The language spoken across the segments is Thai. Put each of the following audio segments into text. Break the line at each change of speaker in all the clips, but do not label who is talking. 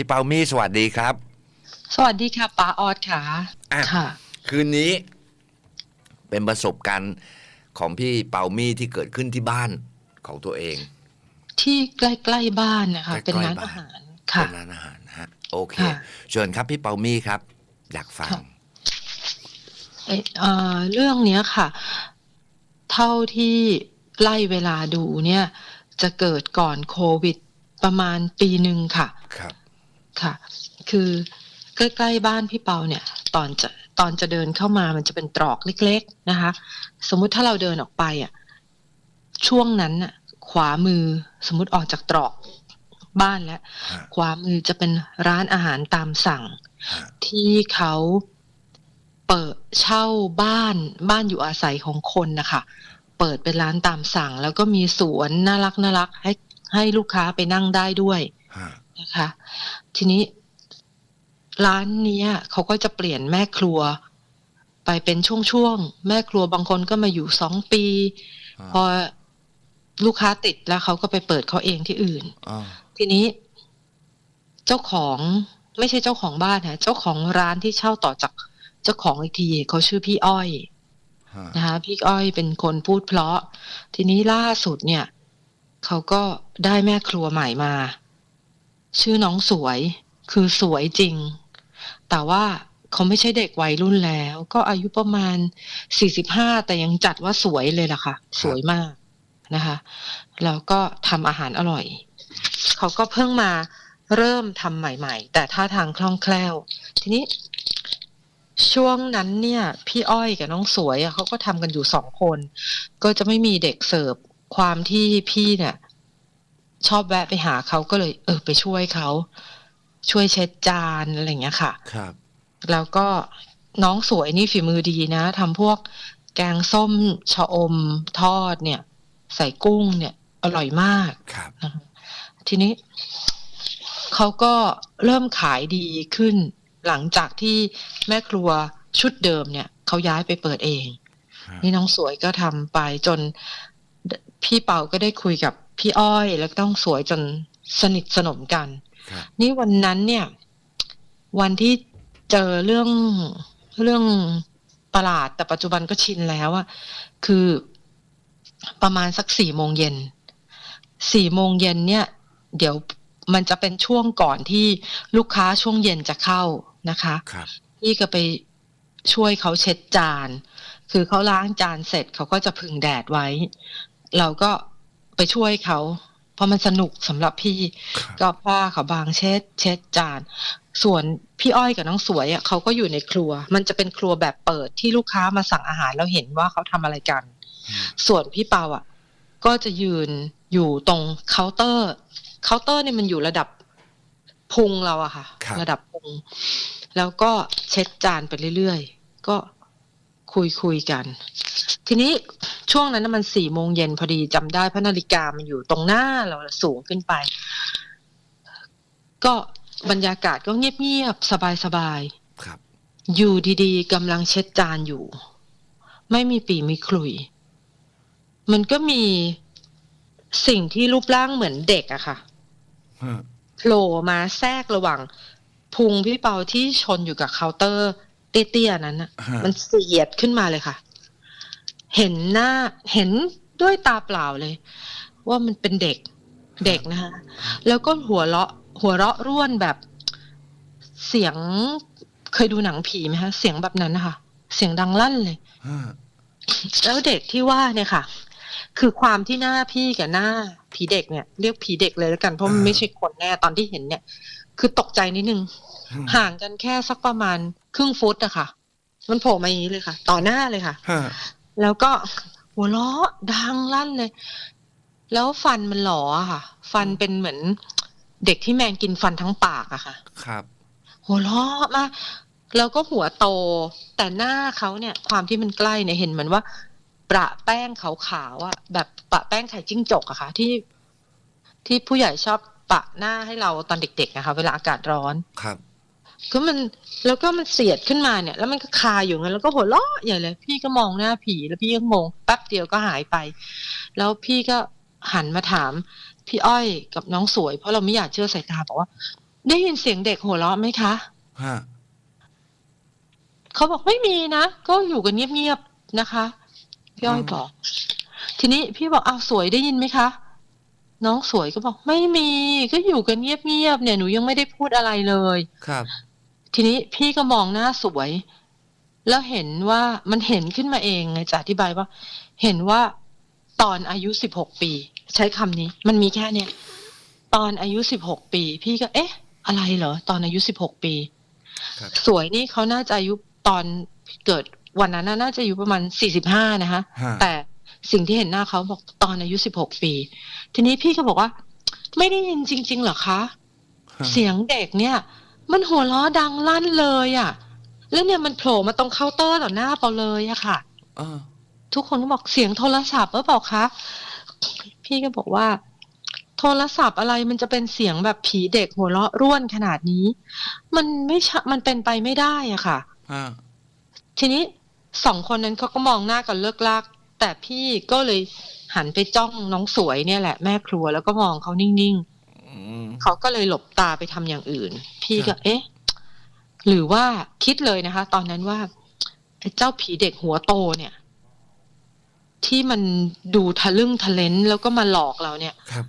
พี่เปามี่สวัสดีครับ
สวัสดีค่ะป้าออดค่ะ
อะ
ค่ะ
คืนนี้ เป็นประสบการณ์ของพี่เปามี่ที่เกิดขึ้นที่บ้านของตัวเอง
ที่ใกล้ๆบ้านนะคะ
ใกล้ๆ
เป็นร้าน
บ้าน
อาหารค่ะ
เป็นร้านอาหารนะฮะโอเค
ค่ะ
เชิญครับพี่เปามี่ครับ อยากฟัง
ค่ะเอ่อเอ่อเรื่องเนี้ยค่ะ เท่าที่ไล่เวลาดูเนี่ย จะเกิดก่อนโควิดประมาณปีหนึ่งค่ะ
ครับ
ค่ะ คือใกล้ๆบ้านพี่เปาเนี่ย ตอนจะตอนจะเดินเข้ามามันจะเป็นตรอกเล็ก ๆนะคะ สมมุติถ้าเราเดินออกไปอะช่วงนั้นน่ะ ขวามือสมมุติออกจากตรอกบ้านแล้ว
ฮะ
ขวามือจะเป็นร้านอาหารตามสั่ง
ฮะ
ที่เขาเปิดเช่าบ้านบ้านอยู่อาศัยของคนนะคะเปิดเป็นร้านตามสั่ง แล้วก็มีสวนน่ารักน่ารักให้ให้ลูกค้าไปนั่งได้ด้วย
ฮะ
นะคะ ทีนี้ร้านเนี้ยเขาก็จะเปลี่ยนแม่ครัว ไปเป็นช่วงๆแม่ครัวบางคนก็มาอยู่สองปี พอลูกค้าติดแล้วเขาก็ไปเปิดเขาเองที่อื่น
อ๋อ
ทีนี้ เจ้าของไม่ใช่เจ้าของบ้านนะเจ้าของร้านที่เช่าต่อจากเจ้าของอีกทีเขาชื่อพี่อ้อย
ฮะ
นะคะพี่อ้อยเป็นคนพูดเพราะ ทีนี้ล่าสุดเนี่ย เขาก็ได้แม่ครัวใหม่มา ชื่อน้องสวย คือสวยจริง แต่ว่าเขาไม่ใช่เด็กวัยรุ่นแล้ว ก็อายุประมาณสี่สิบห้าแต่ยังจัดว่าสวยเลยล่ะค่ะ สวยมากนะคะแล้วก็ทำอาหารอร่อย เขาก็เพิ่งมาเริ่มทำใหม่ ๆ แต่ท่าทางคล่องแคล่ว ทีนี้ ช่วงนั้นเนี่ย พี่อ้อยกับน้องสวยเขาก็ทำกันอยู่สองคน ก็จะไม่มีเด็กเสิร์ฟความที่พี่เนี่ย ชอบแวะไปหาเขาก็เลย เออ ไปช่วยเขา ช่วยเช็ดจานอะไรอย่างเงี้ยค่ะ
ครับ
แล้วก็น้องสวยนี่ฝีมือดีนะทำพวกแกงส้มชะอมทอดเนี่ย ใส่กุ้งเนี่ย อร่อยมาก
ครับ
นะคะทีนี้เขาก็เริ่มขายดีขึ้น หลังจากที่แม่ครัวชุดเดิมเนี่ยเขาย้ายไปเปิดเอง
ฮะ
นี่น้องสวยก็ทำไปจนพี่เปาก็ได้คุยกับ พี่อ้อยแล้วก็ต้องสวยจนสนิทสนมกัน
ครับ
นี่วันนั้นเนี่ย วันที่เจอเรื่องเรื่องประหลาดแต่ปัจจุบันก็ชินแล้วอะคือประมาณสักสี่โมงเย็นสี่โมงเย็นเนี่ย เดี๋ยวมันจะเป็นช่วงก่อนที่ลูกค้าช่วงเย็นจะเข้านะคะ
ครับ
พี่ก็ไปช่วยเขาเช็ดจาน คือเขาล้างจานเสร็จเขาก็จะพึงแดดไว้ เราก็ ไปช่วยเขา เพราะมันสนุกสำหรับพี่
ครับ
ก็ผ้าเขาวบางเช็ด เช็ดจาน ส่วนพี่อ้อยกับน้องสวยอะเขาก็อยู่ในครัว มันจะเป็นครัวแบบเปิดที่ลูกค้ามาสั่งอาหารแล้วเห็นว่าเขาทำอะไรกัน
อืม
ส่วนพี่เปาอะ ก็จะยืนอยู่ตรงเคาน์เตอร์เคาน์เตอร์เนี่ยมันอยู่ระดับพุงเราอะค่ะ
ครับ
ระดับพุง แล้วก็เช็ดจานไปเรื่อยๆ ก็คุยคุยกัน ทีนี้ช่วงนั้นนะมันสี่โมงเย็นพอดีจำได้เพราะนาฬิกามันอยู่ตรงหน้าเราสูงขึ้นไป ก็บรรยากาศก็เงียบๆสบายๆ
ครับ
อยู่ดีๆกำลังเช็ดจานอยู่ ไม่มีปีมีขลุย มันก็มีสิ่งที่รูปร่างเหมือนเด็กอะค่ะ
ฮะ
โผล่มาแทรกระหว่างพุงพี่เปาที่ชนอยู่กับเคาน์เตอร์เตี้ยๆนั้นน่ะ
ฮะ
มันเสียดขึ้นมาเลยค่ะ เห็นหน้าเห็นด้วยตาเปล่าเลย ว่ามันเป็นเด็กเด็กนะคะแล้วก็หัวเราะ หัวเราะร่วนแบบเสียงเคยดูหนังผีไหมคะเสียงแบบนั้นนะคะเสียงดังลั่นเลย
ฮะ
แล้วเด็กที่ว่าเนี่ยค่ะ คือความที่หน้าพี่กับหน้าผีเด็กเนี่ย เรียกผีเด็กเลยแล้วกันเพราะมันไม่ใช่คนแน่ตอนที่เห็นเนี่ย คือตกใจนิดนึง ห่างกันแค่สักประมาณครึ่งฟุตอะค่ะ มันโผล่มาอย่างนี้เลยค่ะ ต่อหน้าเลยค่ะ
ฮะ
แล้วก็หัวเราะดังลั่นเลย แล้วฟันมันหลออะค่ะ ฟันเป็นเหมือนเด็กที่แมงกินฟันทั้งปากอะค่ะ
ครับ
หัวเราะมากแล้วก็หัวโต แต่หน้าเขาเนี่ย ความที่มันใกล้เนี่ยเห็นเหมือนว่า ประแป้งขาวๆอะแบบประแป้งไข่จิ้งจกอะค่ะ ที่ ที่ผู้ใหญ่ชอบปะหน้าให้เราตอนเด็กๆนะคะเวลาอากาศร้อน
ครับ
ก็มันแล้วก็มันเสียดขึ้นมาเนี่ย แล้วมันก็คาอยู่งั้นแล้วก็หัวเราะใหญ่เลย พี่ก็มองหน้าผีแล้วพี่ก็งงแป๊บเดียวก็หายไป แล้วพี่ก็หันมาถาม พี่อ้อยกับน้องสวย เพราะเราไม่อยากเชื่อสายตาบอกว่า ได้ยินเสียงเด็กหัวเราะไหมคะ
ฮะ
เขาบอกไม่มีนะก็อยู่กันเงียบๆนะคะพี่อ้อยบอก ทีนี้พี่บอกอ้าวสวยได้ยินไหมคะน้องสวยก็บอกไม่มีก็อยู่กันเงียบๆเนี่ยหนูยังไม่ได้พูดอะไรเลย
ครับ
ทีนี้พี่ก็มองหน้าสวย แล้วเห็นว่ามันเห็นขึ้นมาเองไงจะอธิบายว่า เห็นว่าตอนอายุสิบหกปี ใช้คำนี้ มันมีแค่เนี้ยตอนอายุสิบหกปี พี่ก็ เอ๊ะ อะไรเหรอ ตอนอายุสิบหกปี
ครับ
สวยนี่เขาน่าจะอายุตอนเกิดวันนั้นน่ะน่าจะอายุประมาณสี่สิบห้านะคะ
ฮะ
แต่สิ่งที่เห็นหน้าเขาบอกตอนอายุสิบหกปี ทีนี้พี่ก็บอกว่า ไม่ได้ยินจริง ๆ เหรอคะ
ฮะ
เสียงเด็กเนี่ย มันหัวเราะดังลั่นเลยอะ่ะ แล้วเนี่ยมันโผล่มาตรงเคาน์เตอร์ต่อหน้าเปาเลยอะค่ะ
อ่า
ทุกคนก็บอกเสียงโทรศัพท์หรือเปล่าคะ พี่ก็บอกว่า โทรศัพท์อะไรมันจะเป็นเสียงแบบผีเด็กหัวเราะร่วนขนาดนี้ มันไม่ใช่มันเป็นไปไม่ได้อะค่ะ
ฮะ
ทีนี้สองคนนั้นเขาก็มองหน้ากันเลิกลาก แต่พี่ก็เลยหันไปจ้องน้องสวยเนี่ยแหละแม่ครัวแล้วก็มองเขานิ่งๆ
อืม
เขาก็เลยหลบตาไปทำอย่างอื่น พี่
ครั
ก็
บ
เอ๊ะ หรือว่าคิดเลยนะคะ ตอนนั้นว่าไอ้เจ้าผีเด็กหัวโตเนี่ย ที่มันดูทะลึ่งทะเลนแล้วก็มาหลอกเราเนี่ย
ครับ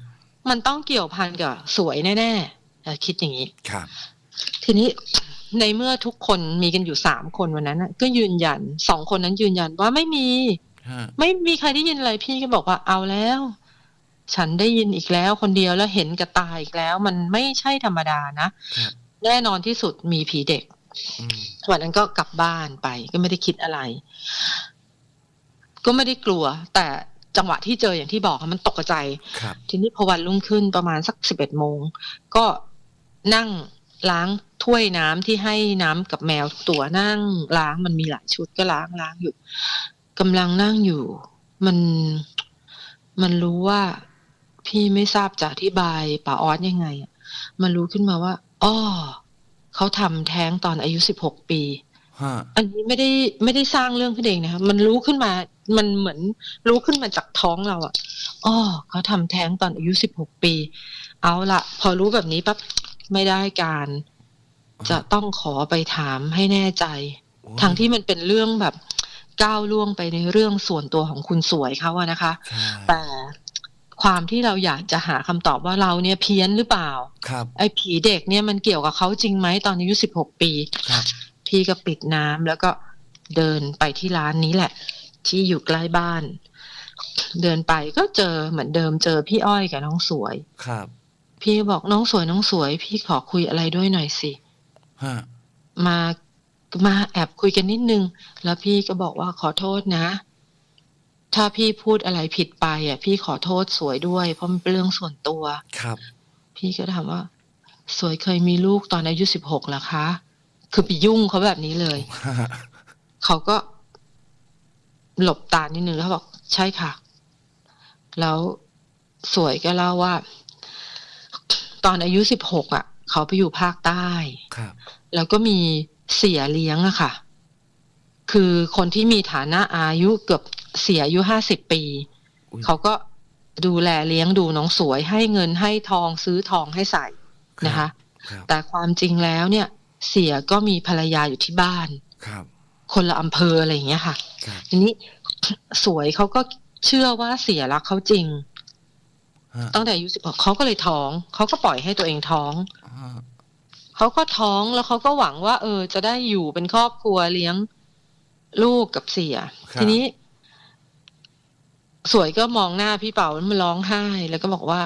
มันต้องเกี่ยวพันกับสวยแน่ๆเอ่อคิดอย่างนี้
ครับ
ทีนี้ในเมื่อทุกคนมีกันอยู่สามคนวันนั้นน่ะก็ยืนยันสองคนนั้นยืนยันว่าไม่มี
ฮะ
ไม่มีใครได้ยินอะไรพี่ก็บอกว่าเอาแล้ว ฉันได้ยินอีกแล้วคนเดียวแล้วเห็นกับตาอีกแล้ว มันไม่ใช่ธรรมดานะครับแน่นอนที่สุดมีผีเด็ก
อืม
วันนั้นก็กลับบ้านไป ก็ไม่ได้คิดอะไร ก็ไม่ได้กลัว แต่จังหวะที่เจออย่างที่บอกค่ะมันตกใจ
ครับ
ทีนี้พอวันรุ่งขึ้นประมาณสักสิบเอ็ดโมง ก็นั่งล้างถ้วยน้ำที่ให้น้ำกับแมวทุกตัวนั่งล้างมันมีหลายชุดก็ล้างล้างอยู่กำลังนั่งอยู่ มันมันรู้ว่า พี่ไม่ทราบจะอธิบายป่าออสยังไงอะมันรู้ขึ้นมาว่าอ้อเขาทำแท้งตอนอายุสิบหกปี
ฮะ
อันนี้ไม่ได้ไม่ได้สร้างเรื่องขึ้นเองนะคะมันรู้ขึ้นมา มันเหมือนรู้ขึ้นมาจากท้องเราอะอ้อเขาทำแท้งตอนอายุสิบหกปี เอาละพอรู้แบบนี้ปั๊บไม่ได้การ จะต้องขอไปถามให้แน่ใจ
โอ้
ทั้งที่มันเป็นเรื่องแบบก้าวล่วงไปในเรื่องส่วนตัวของคุณสวยเขาอะนะคะ
ใช่
แต่ ความที่เราอยากจะหาคำตอบว่าเราเนี่ยเพี้ยนหรือเปล่า
ครับ
ไอ้ผีเด็กเนี่ยมันเกี่ยวกับเขาจริงไหมตอนอายุสิบหกปี
ครับ
พี่ก็ปิดน้ำแล้วก็เดินไปที่ร้านนี้แหละ ที่อยู่ใกล้บ้าน เดินไปก็เจอเหมือนเดิมเจอพี่อ้อยกับน้องสวย
ครับ
พี่บอกน้องสวยน้องสวย พี่ขอคุยอะไรด้วยหน่อยสิ
ฮะ
มามาแอบคุยกันนิดนึง แล้วพี่ก็บอกว่าขอโทษนะ ถ้าพี่พูดอะไรผิดไปอะ พี่ขอโทษสวยด้วย เพราะมันเป็นเรื่องส่วนตัว
ครับ
พี่ก็ถามว่า สวยเคยมีลูกตอนอายุสิบหกเหรอคะ คือไปยุ่งเขาแบบนี้เลย
ฮะ
เขาก็ หลบตานิดนึงแล้วเขาบอกใช่ค่ะ แล้วสวยก็เล่าว่า ตอนอายุสิบหกอะ เขาไปอยู่ภาคใต้
ครับ
แล้วก็มีเสียเลี้ยงอะค่ะ คือคนที่มีฐานะอายุเกือบ เสียอายุห้าสิบปี
อุ๊ย
เขาก็ดูแลเลี้ยงดูน้องสวยให้เงินให้ทองซื้อทองให้ใส่นะคะ
ครับ
แต่ความจริงแล้วเนี่ย เสียก็มีภรรยาอยู่ที่บ้าน
ครับ
คนละอำเภออะไรอย่างเงี้ยค่ะ
ครับ
ทีนี้สวยเขาก็เชื่อว่าเสียรักเขาจริง
ฮะ
ตั้งแต่อายุสิบเขาก็เลยท้อง เขาก็ปล่อยให้ตัวเองท้อง
ฮะ
เขาก็ท้องแล้วเขาก็หวังว่า เออ จะได้อยู่เป็นครอบครัวเลี้ยงลูกกับเสีย ทีนี้ สวยก็มองหน้าพี่เป๋าแล้วมันร้องไห้ แล้วก็บอกว่า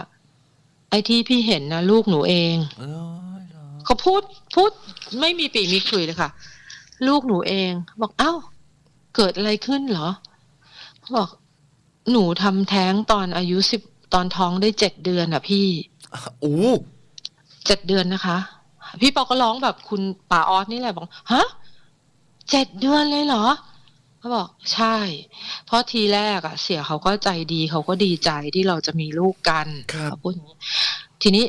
ไอ้ที่พี่เห็นนะลูกหนูเอง
เออเหรอ
เขาพูดพูดไม่มีปีมีคุยเลยค่ะ ลูกหนูเอง บอกเอ้า เกิดอะไรขึ้นเหรอเขาบอกหนูทำแท้งตอนอายุสิบตอนท้องได้เจ็ดเดือนอะพี่
อู้
เจ็ดเดือนนะคะ พี่ปอก็ร้องแบบคุณป่าออสนี่แหละบอกฮะเจ็ดเดือนเลยเหรอ เขาบอกใช่ เพราะทีแรกอะเสียเขาก็ใจดีเขาก็ดีใจที่เราจะมีลูกกัน
ครับ
เขาพูดอย่างนี้ทีนี้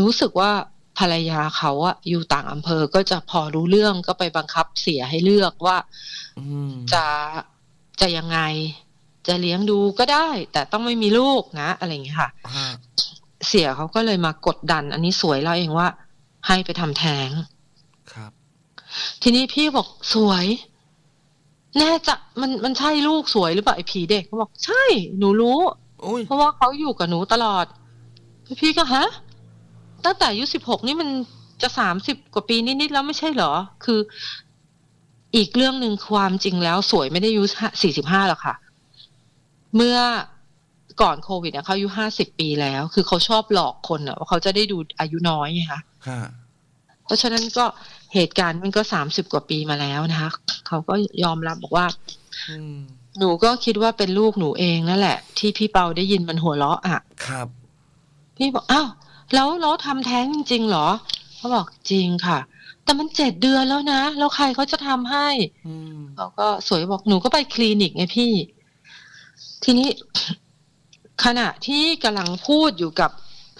รู้สึกว่าภรรยาเขาอะอยู่ต่างอำเภอก็จะพอรู้เรื่องก็ไปบังคับเสียให้เลือกว่า
อืม
จะจะยังไง จะเลี้ยงดูก็ได้ แต่ต้องไม่มีลูกนะอะไรอย่างเงี้ยค่ะ
ฮะ
เสียเขาก็เลยมากดดัน อันนี้สวยเราเองว่า ให้ไปทำแท้ง
ครับ
ทีนี้พี่บอกสวย แน่จะมันมันใช่ลูกสวยหรือเปล่าไอ้ผีเด็กเขาบอกใช่ หนูรู้
โอ้ย
เพราะว่าเขาอยู่กับหนูตลอด พี่ก็ฮะ ตั้งแต่อายุสิบหกนี่มันจะสามสิบกว่าปีนิดๆแล้วไม่ใช่เหรอ คืออีกเรื่องหนึ่งความจริงแล้วสวยไม่ได้อายุสี่สิบห้าหรอกค่ะ เมื่อก่อนโควิดเนี่ยเขาอายุห้าสิบปีแล้ว คือเขาชอบหลอกคนอะว่าเขาจะได้ดูอายุน้อยไงคะ
ฮะ
เพราะฉะนั้นก็เหตุการณ์มันก็สามสิบกว่าปีมาแล้วนะคะเขาก็ยอมรับบอกว่า
อืม
หนูก็คิดว่าเป็นลูกหนูเองนั่นแหละ ที่พี่เปาได้ยินมันหัวเราะอะ
ครับ
พี่บอกอ้าวแล้วเราทำแท้งจริงๆเหรอเขาบอกจริงค่ะ แต่มันเจ็ดเดือนแล้วนะแล้วใครเขาจะทำให้
อืม
เขาก็สวยบอกหนูก็ไปคลินิกไงพี่ ทีนี้ขณะที่กำลังพูดอยู่กับ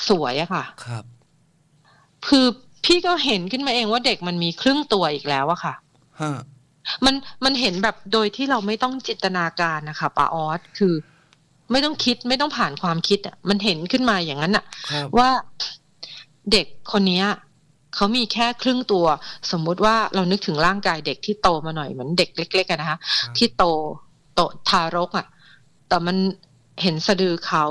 สวยอะค่ะ
ครับ
คือ พี่ก็เห็นขึ้นมาเองว่าเด็กมันมีครึ่งตัวอีกแล้วอะค่ะ
ฮะ
มันมันเห็นแบบโดยที่เราไม่ต้องจินตนาการนะคะป้าออสคือ ไม่ต้องคิดไม่ต้องผ่านความคิดอะมันเห็นขึ้นมาอย่างนั้นอะ
ครับ
ว่าเด็กคนเนี้ยเขามีแค่ครึ่งตัว สมมุติว่าเรานึกถึงร่างกายเด็กที่โตมาหน่อยเหมือนเด็กเล็กๆอะนะคะ
ครับ
ที่โตโตทารกอะแต่มันเห็นสะดือเขา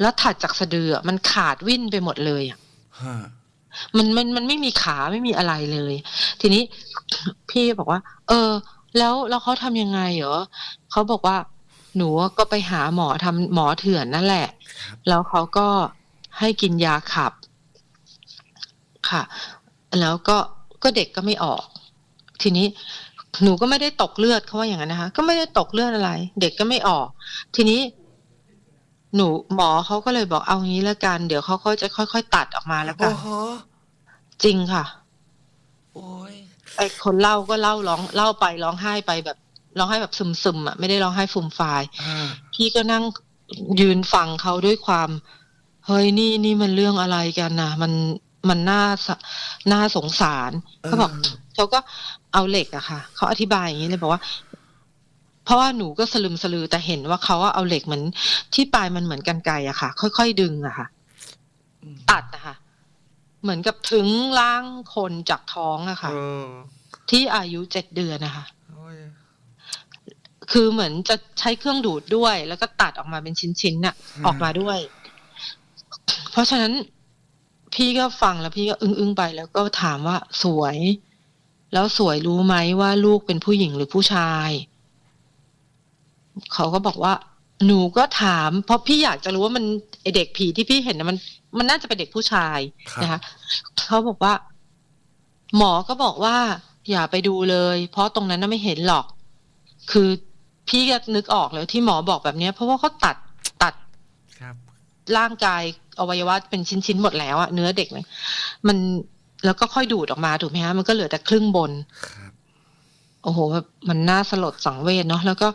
แล้วถัดจากสะดืออะมันขาดวิ่นไปหมดเลยอะ
ฮะ
มันมันมันไม่มีขาไม่มีอะไรเลย ทีนี้พี่บอกว่า เออ แล้วแล้วเขาทำยังไงเหรอเขาบอกว่า หนูก็ไปหาหมอทำหมอเถื่อนนั่นแหละ
ครับ
แล้วเขาก็ให้กินยาขับ ค่ะ แล้วก็ก็เด็กก็ไม่ออก ทีนี้หนูก็ไม่ได้ตกเลือดเขาว่าอย่างนั้นนะคะ ก็ไม่ได้ตกเลือดอะไร เด็กก็ไม่ออก ทีนี้ หนูหมอเขาก็เลยบอกเอางี้แล้วกัน เดี๋ยวเขาก็จะค่อยๆตัดออกมาแล้วกั
โอ้
น
โห
จริงค่ะ
โอ้ย
ไอคนเล่าก็เล่าร้องเล่าไปร้องไห้ไปแบบร้องไห้แบบซึมๆอะไม่ได้ร้องไห้ฟูมฟาย
ฮะ
พี่ก็นั่งยืนฟังเขาด้วยความ เฮ้ยนี่นี่มันเรื่องอะไรกันนะมันมันน่าสน่าสงสารเขาบอกเขาก็เอาเหล็กอะค่ะเขาอธิบายอย่างนี้เลยบอกว่าเพ ราะว่าหนูก็สลึมสลือแต่เห็นว่าเขาว่าเอาเหล็กเหมือนที่ปลายมันเหมือนกันไกรอะค่ะ ค่อยๆดึงอะค่ะ
อืม
ตัดนะคะ เหมือนกับถึงร่างคนจากท้องอะค่ะ
เออ
ที่อายุเจ็ดเดือนนะคะ
โอ้ย
คือเหมือนจะใช้เครื่องดูดด้วย แล้วก็ตัดออกมาเป็นชิ้นๆน่ะ ออกมาด้วย เพราะฉะนั้นพี่ก็ฟังแล้วพี่ก็อึ้งๆไปแล้วก็ถามว่าสวย แล้วสวยรู้ไหมว่าลูกเป็นผู้หญิงหรือผู้ชาย เขาก็บอกว่า หนูก็ถาม เพราะพี่อยากจะรู้ว่ามันไอเด็กผีที่พี่เห็นนะมัน มันน่าจะเป็นเด็กผู้ชาย
ครับ
นะคะเขาบอกว่า หมอก็บอกว่า อย่าไปดูเลย เพราะตรงนั้นน่ะไม่เห็นหรอก คือพี่ก็นึกออกเลยที่หมอบอกแบบเนี้ย เพราะว่าเขาตัดตัด
ครับ
ร่างกายอวัยวะเป็นชิ้นๆหมดแล้วอะเนื้อเด็กเนี่ยมันแล้วก็ค่อยดูดออกมาถูกไหมฮะมันก็เหลือแต่ครึ่งบน
ครับ
โอ้โหแบบมันน่าสลดสังเวชเนาะแล้วก็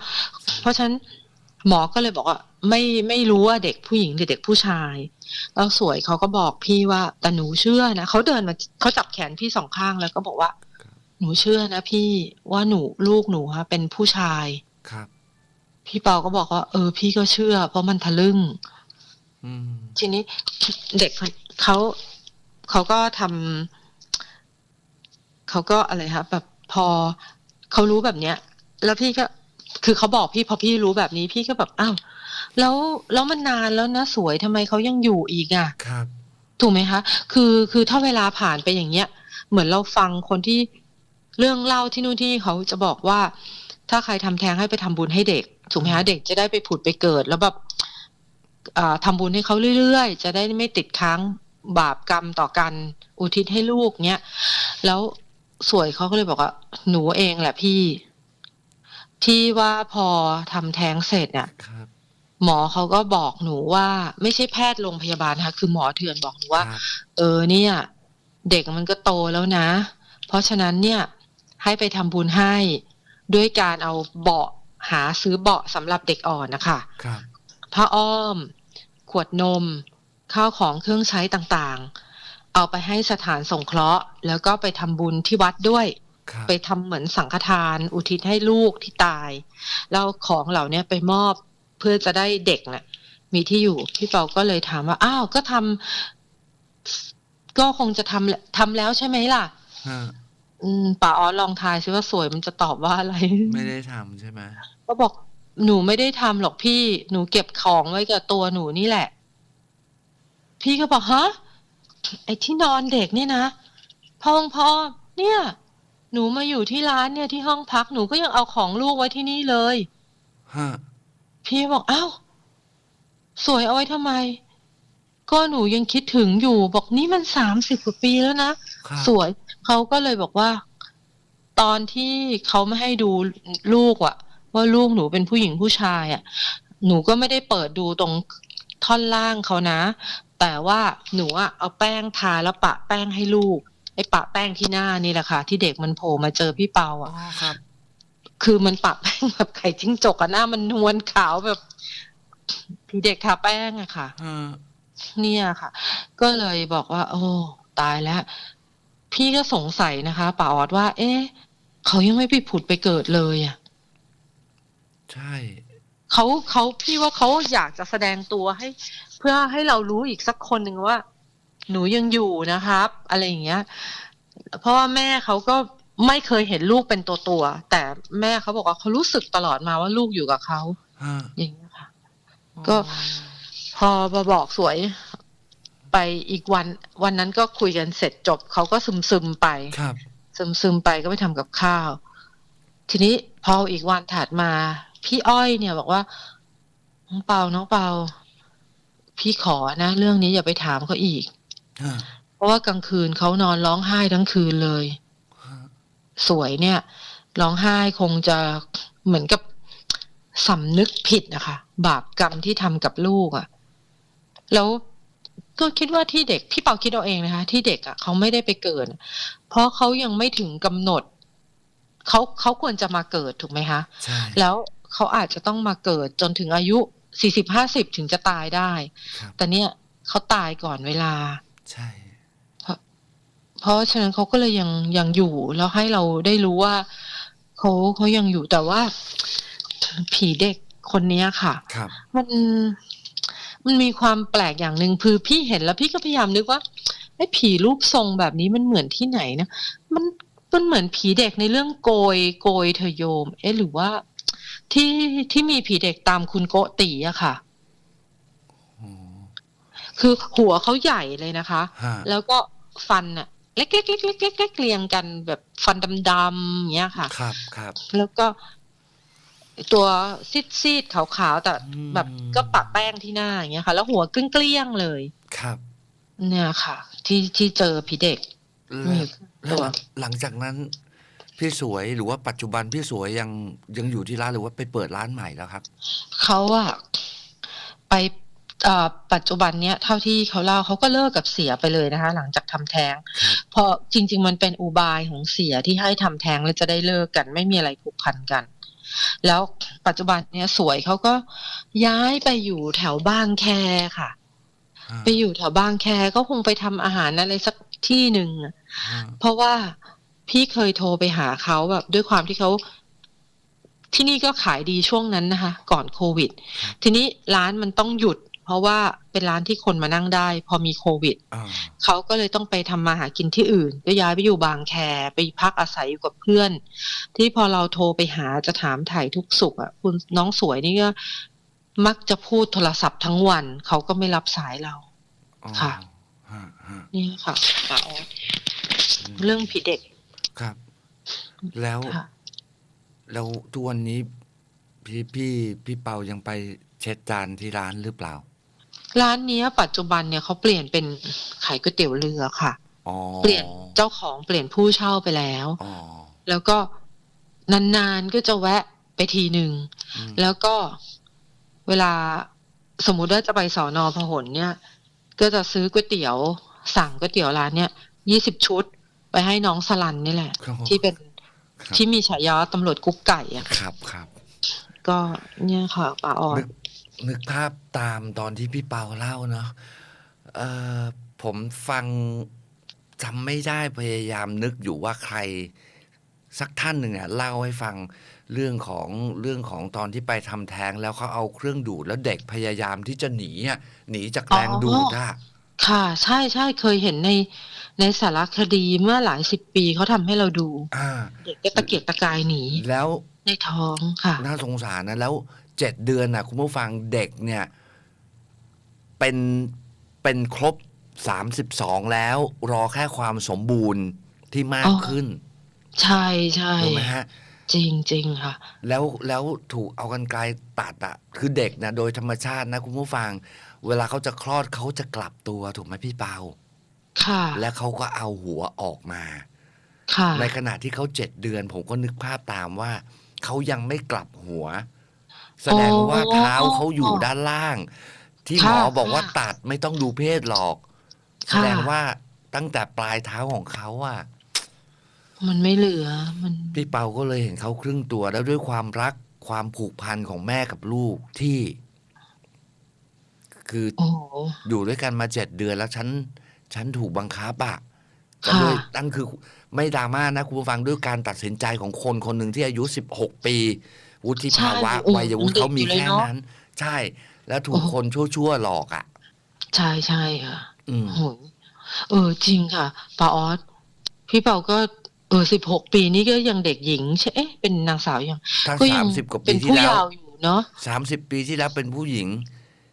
เพราะฉะนั้นหมอก็เลยบอกว่าไม่ไม่รู้ว่าเด็กผู้หญิงหรือเด็กผู้ชายแล้วสวยเขาก็บอกพี่ว่าแต่หนูเชื่อนะเขาเดินมาเขาจับแขนพี่สองข้างแล้วก็บอกว่า หนูเชื่อนะพี่ว่าหนูลูกหนูฮะเป็นผู้ชาย
ครับ
พี่เปาก็บอกว่า เออ พี่ก็เชื่อ เพราะมันทะลึ่ง
อืม
ทีนี้เด็กคนเขาเขาก็ทำเขาก็อะไรคะแบบพอ เขารู้แบบเนี้ย แล้วพี่ก็คือเขาบอกพี่พอพี่รู้แบบนี้พี่ก็แบบอ้าวแล้วแล้วมันนานแล้วนะสวยทำไมเขายังอยู่อีกอะ
ครับ
ถูกไหมคะ คือคือถ้าเวลาผ่านไปอย่างเงี้ย เหมือนเราฟังคนที่เรื่องเล่าที่นู่นที่นี่เขาจะบอกว่า ถ้าใครทำแท้งให้ไปทำบุญให้เด็กถูกไหมคะเด็กจะได้ไปผุดไปเกิด แล้วแบบอ่าทำบุญให้เขาเรื่อยๆ จะได้ไม่ติดค้างบาปกรรมต่อกันอุทิศให้ลูกเนี้ยแล้ว สวยเขาก็เลยบอกว่า หนูเองแหละพี่ ที่ว่าพอทำแท้งเสร็จเนี่ย
ครับ
หมอเขาก็บอกหนูว่า ไม่ใช่แพทย์โรงพยาบาลนะคะคือหมอเถื่อนบอกหนูว่า
ครับ
เออเนี่ย เด็กมันก็โตแล้วนะ เพราะฉะนั้นเนี่ย ให้ไปทำบุญให้ ด้วยการเอาเบาะหาซื้อเบาะสำหรับเด็กอ่อนนะคะ
ครับ
ผ้าอ้อม ขวดนมข้าวของเครื่องใช้ต่างๆ เอาไปให้สถานสงเคราะห์ แล้วก็ไปทำบุญที่วัดด้วย
ครับ
ไปทำเหมือนสังฆทาน อุทิศให้ลูกที่ตาย แล้วของเหล่าเนี้ยไปมอบเพื่อจะได้เด็กน่ะ มีที่อยู่พี่เปาก็เลยถามว่าอ้าวก็ทก็คงจะทำแหละทำแล้วใช่ไหมล่ะ
ฮะ
อืมป่าออสลองทายซิว่าสวยมันจะตอบว่าอะไร
ไม่ได้ทำใช่ไหม
ก็บอกหนูไม่ได้ทำหรอกพี่ หนูเก็บของไว้กับตัวหนูนี่แหละ พี่ก็บอกฮะ ไอ้ที่นอนเด็กเนี่ยนะพ่อพ่อเนี่ย หนูมาอยู่ที่ร้านเนี่ยที่ห้องพักหนูก็ยังเอาของลูกไว้ที่นี่เลย
ฮะ
พี่บอกอ้าวสวยเอาไว้ทำไม ก็หนูยังคิดถึงอยู่ บอกนี่มันสามสิบกว่าปีแล้วนะ
ครับ
สวยเขาก็เลยบอกว่า ตอนที่เขาไม่ให้ดูลูกอะว่าลูกหนูเป็นผู้หญิงผู้ชายอะหนูก็ไม่ได้เปิดดูตรงท่อนล่างเขานะ แต่ว่าหนูอะเอาแป้งทาแล้วปะแป้งให้ลูกไอ้ปะแป้งที่หน้านี่แหละค่ะ ที่เด็กมันโผล่มาเจอพี่เปา
อ๋อ
อะ
ครับ
คือมันปะแป้งแบบไข่จิ้งจกอะหน้ามันนวลขาวแบบพี่เด็กทาแป้งอะค่ะ
ฮะ
เนี่ยค่ะ ก็เลยบอกว่า โอ้ตายแล้ว พี่ก็สงสัยนะคะป่าออดว่า เอ๊ะเขายังไม่ไปผุดไปเกิดเลยอะ
ใช่
เขาเขาพี่ว่าเขาอยากจะแสดงตัวให้ เพื่อให้เรารู้อีกสักคนหนึ่งว่า หนูยังอยู่นะครับ อะไรอย่างเงี้ย เพราะว่าแม่เขาก็ไม่เคยเห็นลูกเป็นตัวตัวๆแต่แม่เขาบอกว่าเขารู้สึกตลอดมาว่าลูกอยู่กับเขา
ฮะ
อย่างเงี้ยค่ะ ก็พอมาบอกสวยไปอีกวัน วันนั้นก็คุยกันเสร็จจบเขาก็ซึมซึมๆไป
ครับ
ซึมซึมๆไปก็ไปทำกับข้าว ทีนี้พออีกวันถัดมา พี่อ้อยเนี่ยบอกว่าน้องเปาน้องเปา พี่ขอนะ เรื่องนี้อย่าไปถามเขาอีก
ฮะ
เพราะว่ากลางคืนเขานอนร้องไห้ทั้งคืนเลย
ฮะ
สวยเนี่ยร้องไห้คงจะเหมือนกับสำนึกผิดนะคะบาปกรรมที่ทำกับลูกอะ่ะ แล้วก็คิดว่าที่เด็กพี่เปาคิดเอาเองนะคะ ที่เด็กอะ่ะเขาไม่ได้ไปเกิด เพราะเขายังไม่ถึงกำหนดเขาเขาควรจะมาเกิดถูกไหมคะ
ใช่
แล้วเขาอาจจะต้องมาเกิดจนถึงอายุ สี่สิบห้าสิบถึงจะตายได้
ครับ
แต่เนี่ยเขาตายก่อนเวลา
ใช่
เพราะฉะนั้นเขาก็เลยยังยังอยู่แล้วให้เราได้รู้ว่าเขาเขายังอยู่แต่ว่า ผีเด็กคนเนี้ยค่ะ
ครับ
มันมันมีความแปลกอย่างหนึ่งคือพี่เห็นแล้วพี่ก็พยายามนึกว่าไอ้ผีรูปทรงแบบนี้มันเหมือนที่ไหนนะมันมันเหมือนผีเด็กในเรื่องโกยโกยเธอโยม เอ๊ะหรือว่า ที่ที่มีผีเด็กตามคุณโกติอะค่ะ
อ๋อ
คือหัวเขาใหญ่เลยนะคะ
ฮะ
แล้วก็ฟันอะเล็กๆๆๆๆๆเรียงกันแบบฟันดำๆอย่างเงี้ยค่ะ
ครับครับ
แล้วก็ตัวซีดๆขาวๆแต่
อืม
แบบก็ปะแป้งที่หน้าอย่างเงี้ยค่ะ แล้วหัวเกลี้ยงๆเลย
ครับ
เนี่ยค่ะ ที่ที่เจอผีเด็ก
แล้ว
มี
แล้ว
ตัว
หลังหลังจากนั้น พี่สวยหรือว่าปัจจุบันพี่สวยยังยังอยู่ที่ร้านหรือว่าไปเปิดร้านใหม่แล้วครับ
เขาอะไปเอ่อปัจจุบันเนี้ยเท่าที่เขาเล่าเขาก็เลิกกับเสียไปเลยนะคะ หลังจากทำแท้ง
ครับ
เพราะจริง ๆ มันเป็นอุบายของเสียที่ให้ทำแท้งแล้วจะได้เลิกกัน ไม่มีอะไรผูกพันกัน แล้วปัจจุบันเนี้ยสวยเขาก็ย้ายไปอยู่แถวบางแคค่ะ
ฮะ
ไปอยู่แถวบางแคก็คงไปทำอาหารอะไรสักที่หนึ่งอะ
ฮะ
เพราะว่า พี่เคยโทรไปหาเขาแบบ ด้วยความที่เขาที่นี่ก็ขายดีช่วงนั้นนะคะ ก่อนโควิด ทีนี้ร้านมันต้องหยุด เพราะว่าเป็นร้านที่คนมานั่งได้ พอมีโควิด
อ่า
เขาก็เลยต้องไปทำมาหากินที่อื่นก็ย้ายไปอยู่บางแคไปพักอาศัยอยู่กับเพื่อน ที่พอเราโทรไปหาจะถามถ่ายทุกสุขอะคุณน้องสวยนี่ก็มักจะพูดโทรศัพท์ทั้งวัน เขาก็ไม่รับสายเรา
อ๋อ
ค่ะ
ฮะฮะ
นี่ค่ะป้าออสเรื่องผีเด็ก
ครับ แล้ว
ค่ะ
แล้วทุกวันนี้พี่พี่พี่เปายังไปเช็ดจานที่ร้านหรือเปล่า
ร้านเนี้ยปัจจุบันเนี่ยเขาเปลี่ยนเป็นขายก๋วยเตี๋ยวเรือค่ะ
อ๋อ
เปลี่ยนเจ้าของเปลี่ยนผู้เช่าไปแล้ว
อ๋อ
แล้วก็นานๆก็จะแวะไปทีหนึ่ง
อืม
แล้วก็เวลาสมมุติว่าจะไปสอนอพหลเนี่ย ก็จะซื้อก๋วยเตี๋ยว สั่งก๋วยเตี๋ยวร้านเนี่ยยี่สิบชุด ไปให้น้องสลันนี่แหละ
ครับ
ที่เป็น
ครับ
ที่มีฉายาว่าตำรวจกุ๊กไก่อะ
ครับครับ
ก็เนี่ยค่ะป้าออ
นึ
ด
กนึกภาพตามตอนที่พี่เปาเล่าเนาะเออผมฟังจำไม่ได้พยายามนึกอยู่ว่าใคร สักท่านหนึ่งอะเล่าให้ฟังเรื่องของเรื่องของตอนที่ไปทำแท้งแล้วเขาเอาเครื่องดูดแล้วเด็กพยายามที่จะหนีอะหนีจากแรงดูดอะ
ค่ะ ใช่ๆเคยเห็นในในสารคดีเมื่อหลาย10ปีเขาทำให้เราดู
อา
เด็กก็ตะเกียกตะกายหนี
แล้ว
ในท้องค่ะ
น่าสงสารนะแล้ว7เดือนน่ะคุณผู้ฟังเด็กเนี่ย เป็นเป็นครบ32แล้ว รอแค่ความสมบูรณ์ที่มา
อ๋
ก
อ
ขึ้น
ใช่
ถูกไหมครับ
ๆจริงๆค่ะ
แล้วแล้วถูกเอากรรไกรตัดอะคือเด็กนะโดยธรรมชาตินะคุณผู้ฟัง เวลาเขาจะคลอดเขาจะกลับตัวถูกไหมพี่เปา?
ค่ะ
และเขาก็เอาหัวออกมา
ค่ะ
ในขณะที่เขา7เดือน ผมก็นึกภาพตามว่าเขายังไม่กลับหัว แส
อ๋
ดงว่าเท้าเขาอยู่
อ
ด้านล่าง ที่
ค
หม่ะอบอกว่า
ๆ
ตัดไม่ต้องดูเพศหรอก แส
ค่ะ
ดงว่าตั้งแต่ปลายเท้าของเขาอะ
มันไม่เหลือ มัน
พี่เปาก็เลยเห็นเขาครึ่งตัวแล้วด้วยความรักความผูกพันของแม่กับลูกที่ คือ
โอ้โฮ
อยู่ด้วยกันมา7เดือนแล้วฉันฉันถูกบังคับอะก็
ค่ะ
ด้วยนั่นคือไม่ drama นะคุณผู้ฟังด้วยการตัดสินใจของคนคนหนึ่งที่อายุ16ปี วุฒิ
ใช่
ภาวะ
โอ้
วัยวุ
ยั
ฒิ
งเด็
เขา
ก
มี
อยู่เลย
แค่
เนาะ
นั้น ใช่ แล้วถู
โอ้
ก
โฮ
คนชั่วๆหลอกอะ
ใช่ๆค่ะ
อืม
โอ้โฮเออ จริงค่ะป๋าออสพี่เปาก็เออ16ปีนี่ก็ยังเด็กหญิงชเอ๊ะเป็นนางสาวยัง
ถ้า
ก็ยัง
30กว่า
เป็
ปี
น
ที่
ผู้
แล้
เยวาว์อยู่เนาะ
30ปีที่แล้วเป็นผู้หญิง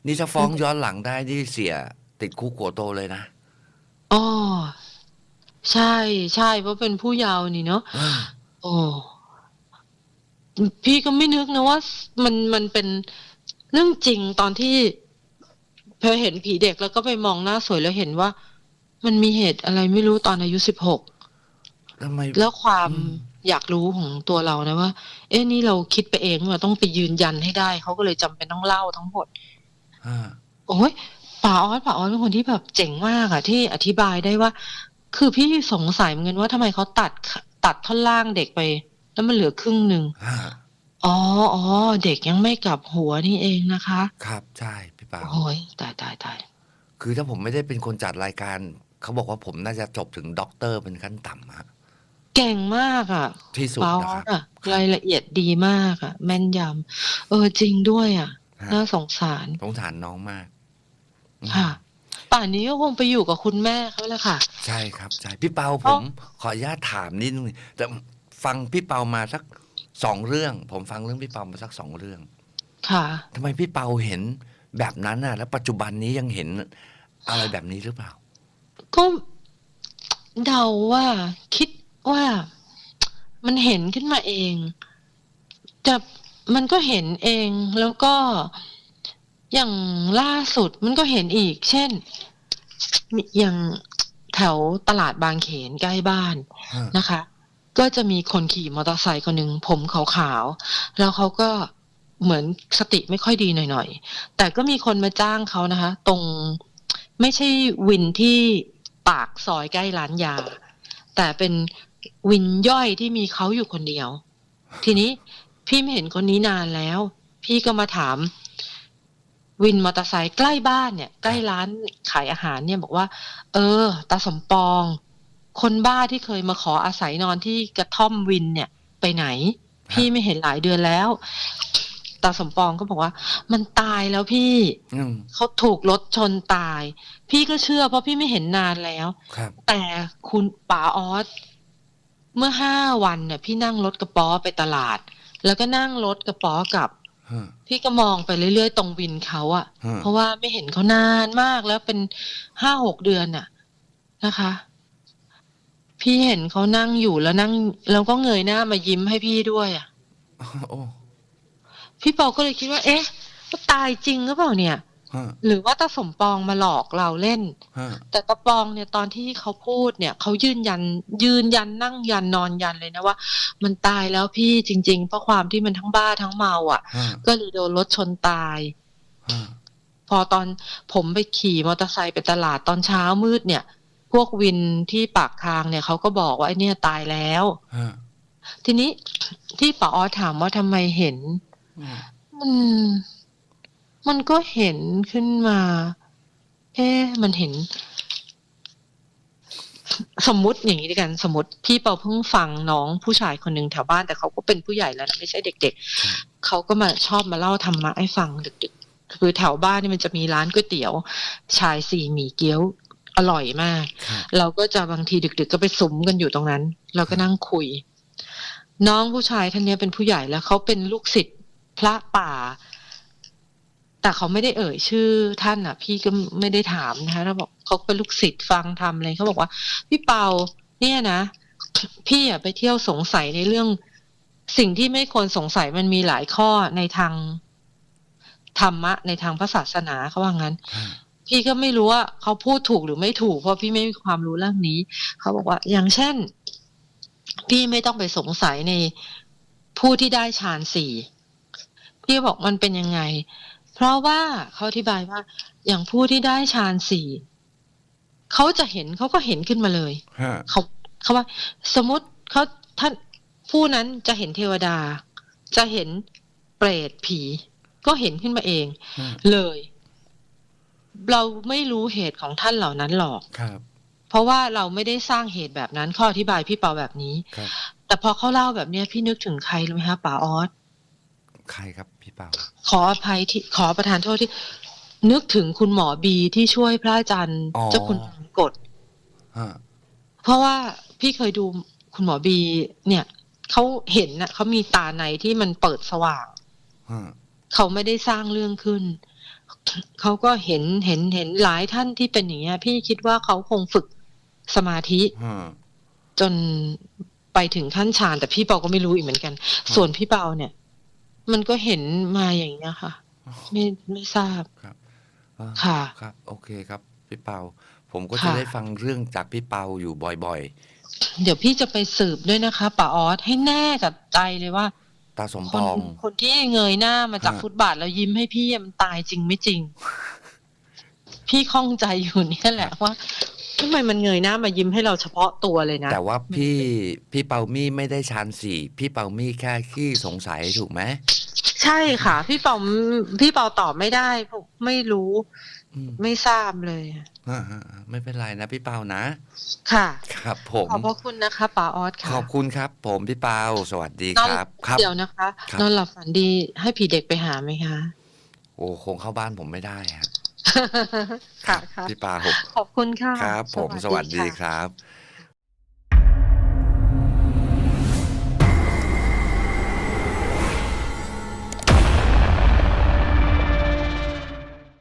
นี่ถ้าฟ้องย้อนหลังได้นี่เสียติดคุกหัวโตเลยนะ
อ้อใช่ๆเพราะเป็นผู้เยาว์นี่เนาะ
เออ
โอ้อืมพี่ก็ไม่นึกนะว่าสมันมันเป็นเรื่องจริงตอนที่พอเห็นผีเด็กแล้วก็ไปมองหน้าสวยแล้วเห็นว่า มันมีเหตุอะไรไม่รู้ตอนอายุ16
ทำไม
แล้วความ
อืม
อยากรู้ของตัวเรานะว่า เอ๊ะนี่เราคิดไปเองหรือเปล่าต้องไปยืนยันให้ได้ เขาก็เลยจำเป็นต้องเล่าทั้งหมด
อา
โอ๊ยป๋าออสป๋าออสเป็นคนที่แบบเจ๋งมากอะที่อธิบายได้ว่า คือพี่สงสัยเหมือนกันว่าทำไมเขาตัดขตัดท่อนล่างเด็กไป แล้วมันเหลือครึ่งหนึ่ง
อา
อ๋อๆเด็กยังไม่กลับหัวนี่เองนะคะ
ครับใช่พี่เปา
โอ้โฮตายๆๆ
คือถ้าผมไม่ได้เป็นคนจัดรายการ เขาบอกว่าผมน่าจะจบถึงด็อกเตอร์เป็นขั้นต่ำครับ
เก่งมากอะ
ที่สุด
ป๋าอ
นะ
อ
ครั
ส
บ
อะรายละเอียดดีมากอะแม่นยำเออจริงด้วยอะ
ครั
น่า
บ
สงสาร
สงสารน้องมากอื
ค่ะ
ม
ป่านนี้ก็คงไปอยู่กับคุณแม่เขาแล้วค่ะ
ใช่ครับใช่พี่เปา
เพ
ผ
ราะ
มขออนุญาตถามนิดหนึ่งแต่ฟังพี่เปามาสัก2เรื่อง ผมฟังเรื่องพี่เปามาสัก2เรื่อง
ค่ะ
ทำไมพี่เปาเห็นแบบนั้นน่ะ แล้วปัจจุบันนี้ยังเห็นอะไรแบบนี้หรือเปล่า?
ก็เดาว่าคิดว่ามันเห็นขึ้นมาเองแต่ มันก็เห็นเองแล้วก็อย่างล่าสุดมันก็เห็นอีก เช่นมิอย่างแถวตลาดบางเขนใกล้บ้าน
อา
นะคะ ก็จะมีคนขี่มอเตอร์ไซค์คนหนึ่งผมขาวๆแล้วเขาก็เหมือนสติไม่ค่อยดีหน่อยๆ แต่ก็มีคนมาจ้างเขานะคะ ตรงไม่ใช่วินที่ปากซอยใกล้ร้านยา แต่เป็นวินย่อยที่มีเขาอยู่คนเดียว ทีนี้ พี่ไม่เห็นคนนี้นานแล้ว พี่ก็มาถาม วินมอเตอร์ไซค์ใกล้บ้านเนี่ย ใก
ค
ล้
รับ
ร้านขายอาหารเนี่ยบอกว่า"เออตาสมปอง คนบ้าที่เคยมาขออาศัยนอนที่กระท่อมวินเนี่ย ไปไหน?
ค
พ
รัี่บ
ไม่เห็นหลายเดือนแล้ว"ตาสมปองก็บอกว่า"มันตายแล้วพี่
อืม
เขาถูกรถชนตาย"พี่ก็เชื่อเพราะพี่ไม่เห็นนานแล้ว
ครับ
แต่คุณป๋าออสเมื่อ5วันเนี่ย พี่นั่งรถกระป๋อไปตลาด แล้วก็นั่งรถกระป๋อกลับ
ฮะ
พี่ก็มองไปเรื่อยๆ ตรงวินเขาอะ
ฮะ
เพราะว่าไม่เห็นเขานานมากแล้วเป็น5-6เดือนน่ะนะคะ พี่เห็นเขานั่งอยู่แล้วนั่งแล้วก็เงยหน้ามายิ้มให้พี่ด้วยอะ
โอ้
พี่เปาก็เลยคิดว่า เอ๊ะเขาตายจริงหรือเปล่าเนี่ย?
ฮะ
หรือว่าตาสมปองมาหลอกเราเล่น
ฮะ
แต่ตาปองเนี่ยตอนที่เขาพูดเนี่ยเขายืนยันยืนยันนั่งยันนอนยันเลยนะว่า"มันตายแล้วพี่จริง ๆ"เพราะความที่มันทั้งบ้าทั้งเมาอะ
ฮะ
ก็เลยโดนรถชนตาย
ฮะ
พอตอนผมไปขี่มอเตอร์ไซค์ไปตลาดตอนเช้ามืดเนี่ย พวกวินที่ปากทางเนี่ยเขาก็บอกว่า"ไอ้เนี่ยตายแล้ว"
ฮะ
ทีนี้ที่ป๋าออสถามว่าทำไมเห็น
อืม
มัน มันก็เห็นขึ้นมา เอ๊ะมันเห็น สมมุติอย่างงี้แล้วกัน สมมุติพี่เปาเพิ่งฟังน้องผู้ชายคนหนึ่งแถวบ้านแต่เขาก็เป็นผู้ใหญ่แล้วนะไม่ใช่เด็ก
ครับ
ๆเขาก็มาชอบมาเล่าธรรมะให้ฟังดึกคือแถวบ้านนี่มันจะมีร้านก๋วยเตี๋ยว ชายสี่หมี่เกี๊ยวอร่อยมาก
ครับ
เราก็จะบางทีดึก ๆ ก็ไปสุมกันอยู่ตรงนั้น เราก็นั่งคุย น้องผู้ชายท่านเนี้ยเป็นผู้ใหญ่แล้วเขาเป็นลูกศิษย์พระป่า แต่เขาไม่ได้เอ่ยชื่อท่านอะ พี่ก็ไม่ได้ถามนะคะเราบอกเขาเป็นลูกศิษย์ฟังทำอะไรเขาบอกว่า พี่เปาเนี่ยนะ พี่อะไปเที่ยวสงสัยในเรื่อง สิ่งที่ไม่ควรสงสัยมันมีหลายข้อในทางธรรมะ ในทางพระศาสนาเขาว่างั้น พี่ก็ไม่รู้ว่าเขาพูดถูกหรือไม่ถูก เพราะพี่ไม่มีความรู้เรื่องนี้ เขาบอกว่า อย่างเช่น พี่ไม่ต้องไปสงสัยในผู้ที่ได้ฌานสี่พี่บอกมันเป็นยังไง เพราะว่าเขาอธิบายว่า อย่างผู้ที่ได้ฌานสี่เขาจะเห็นเขาก็เห็นขึ้นมาเลย
ฮะ
เขาเขาว่า สมมติเขาท่านผู้นั้นจะเห็นเทวดา จะเห็นเปรตผี ก็เห็นขึ้นมาเอง
ฮะ
เลย เราไม่รู้เหตุของท่านเหล่านั้นหรอก
ครับ
เพราะว่าเราไม่ได้สร้างเหตุแบบนั้นข้ออธิบายพี่เปาแบบนี้
ครับ
แต่พอเขาเล่าแบบเนี้ยพี่นึกถึงใครรู้ไหมคะป๋าออส
ใครครับพี่เปา
ขออภัยที่ขอประทานโทษที่ นึกถึงคุณหมอบีที่ช่วยพระอาจารย์
อ๋อ
เจ้าคุณกฎ
ฮะ
เพราะว่าพี่เคยดูคุณหมอบี เนี่ยเขาเห็นนะเขามีตาในที่มันเปิดสว่าง
ฮะ
เขาไม่ได้สร้างเรื่องขึ้นเขาก็เห็นเห็นเห็นหลายท่านที่เป็นอย่างเงี้ย พี่คิดว่าเขาคงฝึกสมาธิ
ฮะ
จนไปถึงขั้นฌานแต่พี่เปาก็ไม่รู้อีกเหมือนกัน ส่วนพี่เปาเนี่ย มันก็เห็นมาอย่างเงี้ยค่ะ ไม่ไม่ทราบ
อ่า
ค่ะ
ครับ โอเคครับ พี่เปา ผมก็
ค่ะ
จะได้ฟังเรื่องจากพี่เปาอยู่บ่อย
เดี๋ยวพี่จะไปสืบด้วยนะคะป๋าออสให้แน่กับใจเลยว่า
ๆตาสม
ค
ป
น
อง
คนที่เงยหน้ามาจาก
ฮะ
ฟุตบาทแล้วยิ้มให้พี่อะมันตายจริงไม่จริง พี่ข้องใจอยู่เนี่ยแหละว่า ทำไมมันเงยหน้ามายิ้มให้เราเฉพาะตัวเลยนะ
แต่ว่าพี่พี่เปามี่ไม่ได้ชานสี่พี่เปามี่แค่ขี้สงสัยถูกไหม
ใช่ค่ะ พี่เปาพี่เปาตอบไม่ได้ผมไม่รู้
อืม
ไม่ทราบเลย
อ่าๆๆไม่เป็นไรนะพี่เปานะ
ค่ะ
ครับ ผม
ขอบพระคุณนะคะป๋าออสค่ะ
ขอบคุณครับ ผมพี่เปาสวัสดี
นอน
ครับครับ
เดี๋ยวนะคะ
ครับ
นอนหลับฝันดีให้ผีเด็กไปหาไหมคะ
โอ้คงเข้าบ้านผมไม่ได้ฮะ
ค่ะค่ะ
พี่เปา
ขอบคุณค่ะ
ครับ ผมสวัสดี
ค่ะ
ครับ